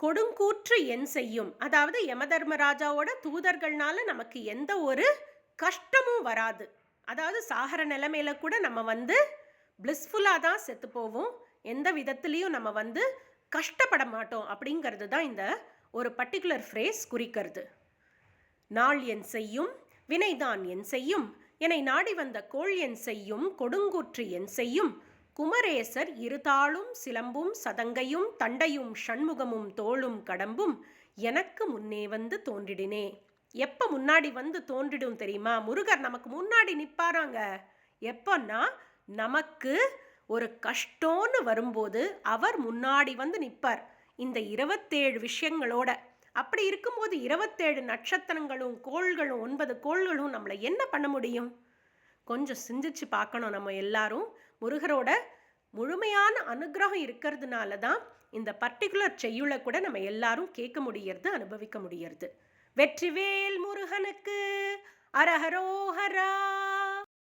கொடுங்கூற்று என் செய்யும். அதாவது யமதர்மராஜாவோட தூதர்கள்னால நமக்கு எந்த ஒரு கஷ்டமும் வராது. அதாவது சாகர நிலைமையில கூட நம்ம வந்து பிளிஸ்ஃபுல்லாக தான் செத்து போவோம். எந்த விதத்துலேயும் நம்ம வந்து கஷ்டப்பட மாட்டோம் அப்படிங்கிறது தான் இந்த ஒரு பர்டிகுலர் ஃப்ரேஸ் குறிக்கிறது. நாள் என் செய்யும் வினைதான் என் செய்யும். என்னை நாடி வந்த கோள் என் செய்யும் கொடுங்கூற்று என் செய்யும். குமரேசர் இருதாளும் சிலம்பும் சதங்கையும் தண்டையும் ஷண்முகமும் தோளும் கடம்பும் எனக்கு முன்னே வந்து தோன்றிடினே. எப்போ முன்னாடி வந்து தோன்றிடும் தெரியுமா? முருகர் நமக்கு முன்னாடி நிற்பாராங்க எப்போன்னா நமக்கு ஒரு கஷ்டம்னு வரும்போது அவர் முன்னாடி வந்து நிற்பார் இந்த இருபத்தேழு விஷயங்களோட. அப்படி இருக்கும்போது இருபத்தேழு நட்சத்திரங்களும் கோள்களும் ஒன்பது கோள்களும் நம்மளை என்ன பண்ண முடியும்? கொஞ்சம் சிந்திச்சு பார்க்கணும் நம்ம எல்லாரும். முருகரோட முழுமையான அனுகிரகம் இருக்கிறதுனால தான் இந்த பர்டிகுலர் செய்யுளை கூட நம்ம எல்லாரும் கேட்க முடியறது அனுபவிக்க முடியறது. வெற்றிவேல் முருகனுக்கு அரஹரோஹரா!